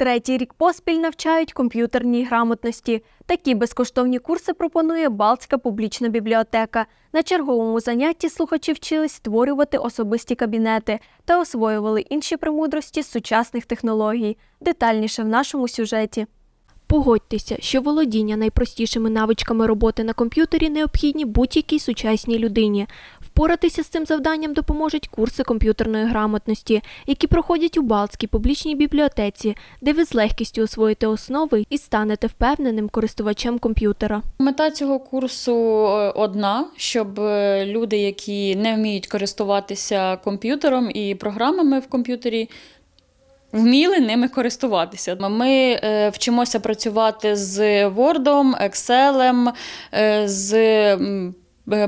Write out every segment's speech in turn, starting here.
Третій рік поспіль навчають комп'ютерній грамотності. Такі безкоштовні курси пропонує Балтська публічна бібліотека. На черговому занятті слухачі вчились створювати особисті кабінети та освоювали інші премудрості сучасних технологій. Детальніше в нашому сюжеті. Погодьтеся, що володіння найпростішими навичками роботи на комп'ютері необхідні будь-якій сучасній людині. Впоратися з цим завданням допоможуть курси комп'ютерної грамотності, які проходять у Балтській публічній бібліотеці, де ви з легкістю освоїте основи і станете впевненим користувачем комп'ютера. Мета цього курсу е, одна, щоб е, люди, які не вміють користуватися комп'ютером і програмами в комп'ютері, вміли ними користуватися. Ми е, вчимося працювати з Word, Excel, з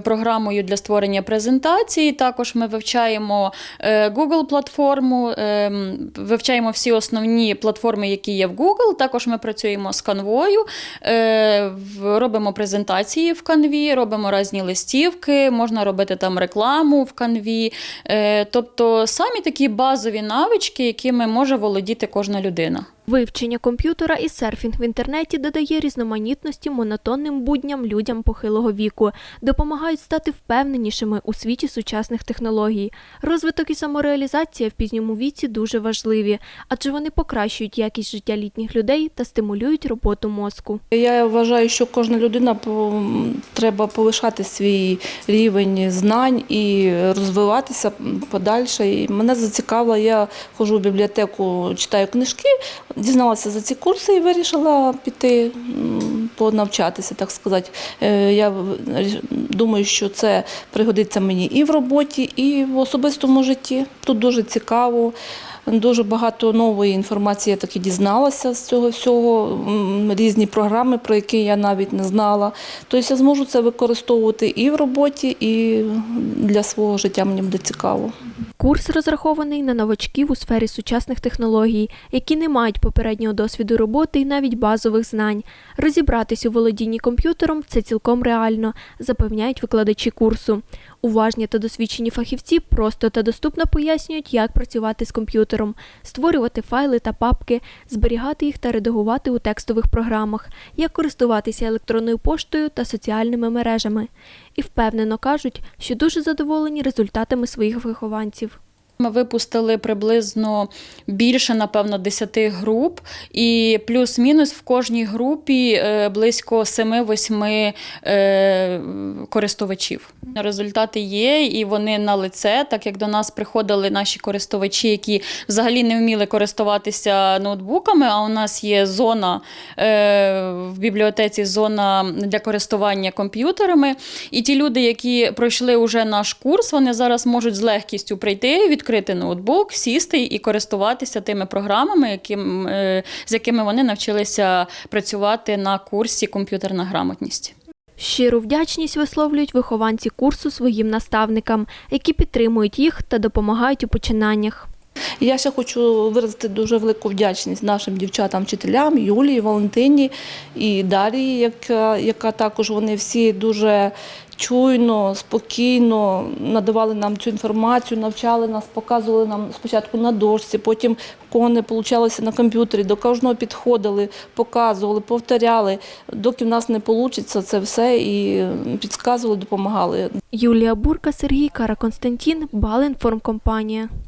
програмою для створення презентацій. Також ми вивчаємо е, Google платформу, е, вивчаємо всі основні платформи, які є в Google. Також ми працюємо з канвою, е, робимо презентації в канві, робимо різні листівки, можна робити там рекламу в канві. Е, Тобто самі такі базові навички, якими може володіти кожна людина. Вивчення комп'ютера і серфінг в інтернеті додає різноманітності монотонним будням людям похилого віку, допомагають стати впевненішими у світі сучасних технологій. Розвиток і самореалізація в пізньому віці дуже важливі, адже вони покращують якість життя літніх людей та стимулюють роботу мозку. Я вважаю, що кожна людина треба повишати свій рівень знань і розвиватися подальше. І мене зацікавило, я ходжу в бібліотеку, читаю книжки, дізналася за ці курси і вирішила піти понавчатися, так сказати. Е, Я думаю, що це пригодиться мені і в роботі, і в особистому житті. Тут дуже цікаво. Дуже багато нової інформації я таки дізналася з цього всього, різні програми, про які я навіть не знала. Тобто я зможу це використовувати і в роботі, і для свого життя мені буде цікаво. Курс розрахований на новачків у сфері сучасних технологій, які не мають попереднього досвіду роботи і навіть базових знань. Розібратись у володінні комп'ютером це цілком реально, запевняють викладачі курсу. Уважні та досвідчені фахівці просто та доступно пояснюють, як працювати з комп'ютером, створювати файли та папки, зберігати їх та редагувати у текстових програмах, як користуватися електронною поштою та соціальними мережами. І впевнено кажуть, що дуже задоволені результатами своїх вихованців. Ми випустили приблизно більше, напевно, 10 груп, і плюс-мінус в кожній групі е, близько 7-8 е, користувачів. Результати є, і вони на лице, так як до нас приходили наші користувачі, які взагалі не вміли користуватися ноутбуками. А у нас є зона е, в бібліотеці, зона для користування комп'ютерами. І ті люди, які пройшли уже наш курс, вони зараз можуть з легкістю прийти, відкрити ноутбук, сісти і користуватися тими програмами, яким, е, з якими вони навчилися працювати на курсі комп'ютерна грамотність. Щиру вдячність висловлюють вихованці курсу своїм наставникам, які підтримують їх та допомагають у починаннях. І Я ще хочу виразити дуже велику вдячність нашим дівчатам-вчителям, Юлії, Валентині і Дарії, яка, яка також вони всі дуже чуйно, спокійно надавали нам цю інформацію, навчали нас, показували нам спочатку на дошці, потім в кого на комп'ютері, до кожного підходили, показували, повторяли. Доки в нас не вийде це все, і підказували, допомагали. Юлія Бурка, Сергій Кара Константін, Балінформкомпанія.